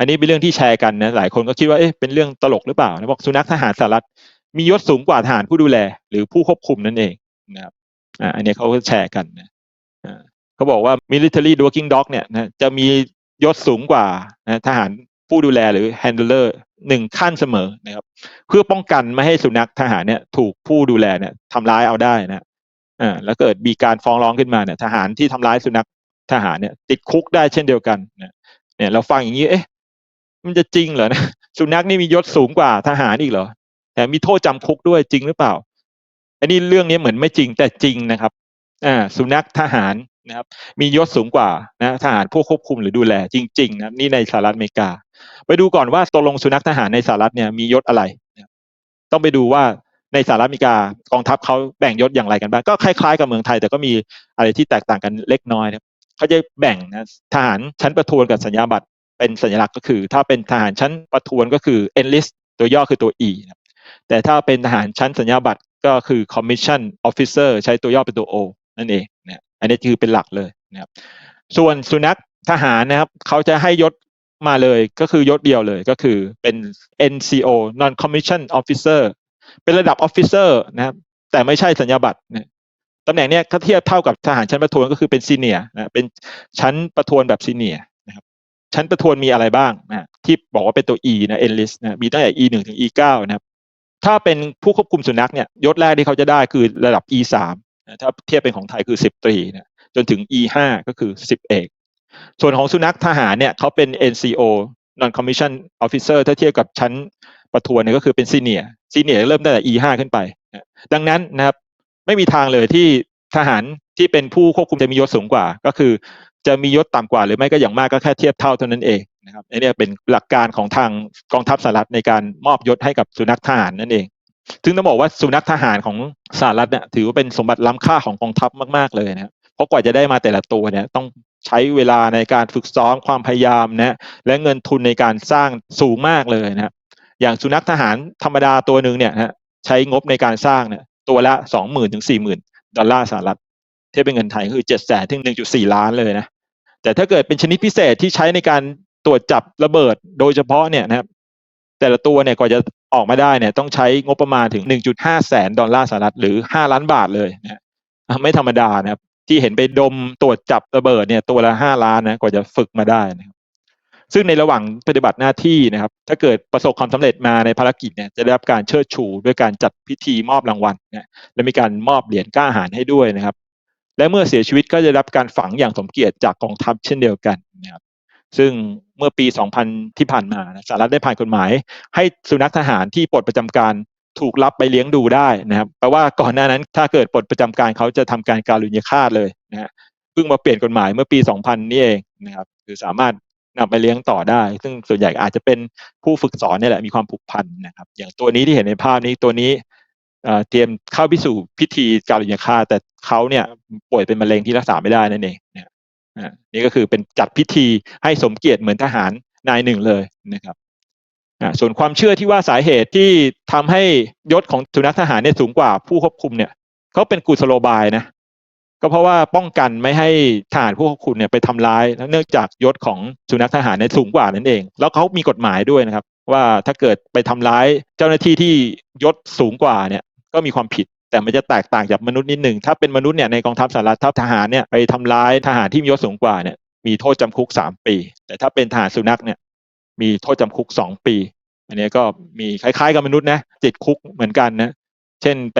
อันนี้เป็นเรื่องที่แชร์กันนะหลายคนก็คิดว่าเอ๊ะเป็นเรื่องตลกหรือเปล่านะบอกสุนัขทหารสหรัฐมียศสูงกว่าทหารผู้ดูแล หรือผู้ควบคุมนั่นเองนะครับอ่าอันนี้เขาก็แชร์กันนะอ่าเขาบอกว่า military working dog เนี่ยนะจะมียศสูงกว่านะทหารผู้ดูแลหรือ handler หนึ่งขั้นเสมอนะครับ เพื่อป้องกันไม่ให้สุนัขทหารเนี่ยถูกผู้ดูแลเนี่ยทำร้ายเอาได้นะอ่าแล้วเกิดมีการฟ้องร้องขึ้นมาเนี่ย ทหารที่ทำร้ายสุนัขทหารเนี่ย ติดคุกได้เช่นเดียวกันนะเนี่ยเราฟังอย่างนี้เอ๊ะ มันจะจริงเหรอนะสุนัขนี่มียศสูงกว่าทหารอีกเหรอแต่มีโทษจำคุกด้วยจริงหรือเปล่า อันนี้เรื่องนี้เหมือนไม่จริงแต่จริงนะครับอ่าสุนัขทหารนะครับ มียศสูงกว่านะทหารผู้ควบคุมหรือดูแล จริง ๆ นะนี่ในสหรัฐอเมริกา ไปดูก่อนว่าตกลงสุนัขทหารในสหรัฐเนี่ยมียศอะไร ต้องไปดูว่าในสหรัฐอเมริกากองทัพเขาแบ่งยศอย่างไรกันบ้างก็คล้ายๆกับเมืองไทย แต่ก็มีอะไรที่แตกต่างกันเล็กน้อยนะครับเขาจะแบ่งนะทหารชั้นประทวนกับสัญญาบัตร เป็นสัญลักษณ์ก็คือ ถ้าเป็นทหารชั้นประทวนก็คือ enlist ตัวย่อคือตัว e นะแต่ถ้าเป็นทหารชั้นสัญญาบัตรก็คือ commission officer ใช้ตัวย่อเป็นตัว o นั่นเองนะอันนี้คือเป็นหลักเลยนะครับส่วนสุนัขทหารนะครับเขาจะให้ยศมาเลยก็คือยศเดียวเลยก็คือเป็น NCO non commission officer เป็นระดับ officer นะครับแต่ไม่ใช่สัญญาบัตรนะตำแหน่งเนี้ยถ้าเทียบเท่ากับทหารชั้นประทวนก็คือเป็นซีเนียนะเป็นชั้นประทวนแบบซีเนียร ชั้นประทวนมีอะไรบ้างนะที่บอกว่าเป็นตัว E นะ enlist นะมีตั้งแต่ E หนึ่งถึง E เก้านะครับถ้าเป็นผู้ควบคุมสุนัขเนี่ยยศแรกที่เขาจะได้คือระดับ E สามนะถ้าเทียบเป็นของไทยคือสิบตรีนะจนถึง E ห้าก็คือสิบเอก ส่วนของสุนัขทหารเนี่ยเขาเป็น NCO non commission officer ถ้าเทียบกับชั้นประทวนเนี่ยก็คือเป็น senior senior เริ่มตั้งแต่ E ห้าขึ้นไปนะดังนั้นนะครับไม่มีทางเลยที่ทหารที่เป็นผู้ควบคุมจะมียศสูงกว่า ก็คือ จะมียศต่ำกว่าหรือไม่ก็อย่างมากก็แค่เทียบเท่าเท่านั้นเองนะครับอันนี้เป็นหลักการของทางกองทัพสหรัฐในการมอบยศให้กับสุนัขทหารนั่นเอง ซึ่งต้องบอกว่าสุนัขทหารของสหรัฐเนี่ยถือว่าเป็นสมบัติล้ำค่าของกองทัพมากๆเลยนะเพราะกว่าจะได้มาแต่ละตัวเนี่ยต้องใช้เวลาในการฝึกซ้อมความพยายามนะและเงินทุนในการสร้างสูงมากเลยนะอย่างสุนัขทหารธรรมดาตัวหนึ่งเนี่ยนะใช้งบในการสร้างเนี่ยตัวละสองหมื่นถึงสี่หมื่นดอลลาร์สหรัฐเทียบเป็นเงินไทยคือเจ็ดแสนถึงหนึ่งจุดสี่ล้านเลยนะ แต่ถ้าเกิดเป็นชนิดพิเศษที่ใช้ในการตรวจจับระเบิดโดยเฉพาะเนี่ยนะครับ แต่ละตัวเนี่ยกว่าจะออกมาได้เนี่ยต้องใช้งบประมาณถึง 1.5 แสนดอลลาร์สหรัฐหรือ 5 ล้านบาทเลยนะไม่ธรรมดานะครับ ที่เห็นไปดมตรวจจับระเบิดเนี่ยตัวละ 5 ล้านนะกว่าจะฝึกมาได้นะครับซึ่งในระหว่างปฏิบัติหน้าที่นะครับ ถ้าเกิดประสบความสำเร็จมาในภารกิจเนี่ยจะได้รับการเชิดชู ด้วยการจัดพิธีมอบรางวัลนะและมีการมอบเหรียญก้าหาญให้ด้วยนะครับ และเมื่อเสียชีวิตก็จะรับการฝังอย่างสมเกียรติจากกองทัพเช่นเดียวกันนะครับซึ่งเมื่อปี 2000 ที่ผ่านมาสหรัฐได้ผ่านกฎหมาย ให้สุนัขทหารที่ปลดประจำการถูกรับไปเลี้ยงดูได้นะครับแปลว่าก่อนหน้านั้นถ้าเกิดปลดประจำการเขาจะทำการการุญยฆาตเลยนะฮะเพิ่งมาเปลี่ยนกฎหมายเมื่อปี 2000 นี่เองนะครับคือสามารถนำไปเลี้ยงต่อได้ ซึ่งส่วนใหญ่อาจจะเป็นผู้ฝึกสอนนี่แหละมีความผูกพันนะครับ อย่างตัวนี้ที่เห็นในภาพนี้ตัวนี้ เตรียมเข้าพิสูจน์พิธีการุญยฆาตแต่เขาเนี่ยป่วยเป็นมะเร็งที่รักษาไม่ได้นั่นเองนะนี่ก็คือเป็นจัดพิธีให้สมเกียรติเหมือนทหารนายหนึ่งเลยนะครับส่วนความเชื่อที่ว่าสาเหตุที่ทำให้ยศของสุนัขทหารเนี่ยสูงกว่าผู้ควบคุมเนี่ยเขาเป็นกุศโลบายนะก็เพราะว่าป้องกันไม่ให้ทหารผู้ควบคุมเนี่ยไปทำร้ายเนื่องจากยศของสุนัขทหารเนี่ยสูงกว่านั่นเอง แล้วเขามีกฎหมายด้วยนะครับ ว่าถ้าเกิดไปทำร้ายเจ้าหน้าที่ที่ยศสูงกว่าเนี่ย ก็มีความผิด แต่มันจะแตกต่างจากมนุษย์นิดหนึ่งถ้าเป็นมนุษย์เนี่ยในกองทัพสหรัฐถ้าทหารเนี่ยไปทำร้ายทหารที่มียศสูงกว่าเนี่ยมีโทษจำคุกสามปี แต่ถ้าเป็นทหารสุนัขเนี่ยมีโทษจำคุกสองปี อันนี้ก็มีคล้ายๆกับมนุษย์นะติดคุกเหมือนกันนะเช่นไป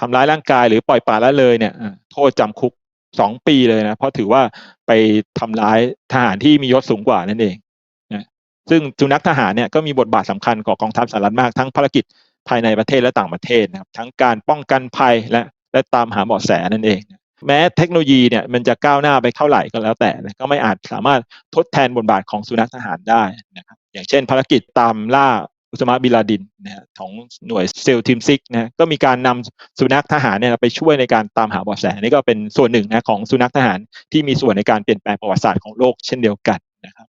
ทำร้ายร่างกายหรือปล่อยปละละเลยเนี่ยโทษจำคุกสองปีเลยนะเพราะถือว่าไปทำร้ายทหารที่มียศสูงกว่านั่นเองนะซึ่งสุนัขทหารเนี่ยก็มีบทบาทสำคัญกับกองทัพสหรัฐมากทั้งภารกิจ ภายในประเทศและต่างประเทศนะครับทั้งการป้องกันภัยและและตามหาเบาะแสนั่นเอง แม้เทคโนโลยีเนี่ยมันจะก้าวหน้าไปเท่าไหร่ก็แล้วแต่ก็ไม่อาจสามารถทดแทนบทบาทของสุนัขทหารได้นะครับอย่างเช่น ภารกิจตามล่าอุสมาบิลาดินนะของหน่วยเซลทีมซิกนะก็มีการนำสุนัขทหารเนี่ยไปช่วยในการตามหาเบาะแสนี่ก็เป็นส่วนหนึ่งนะของสุนัขทหารที่มีส่วนในการเปลี่ยนแปลงประวัติศาสตร์ของโลกเช่นเดียวกันนะครับ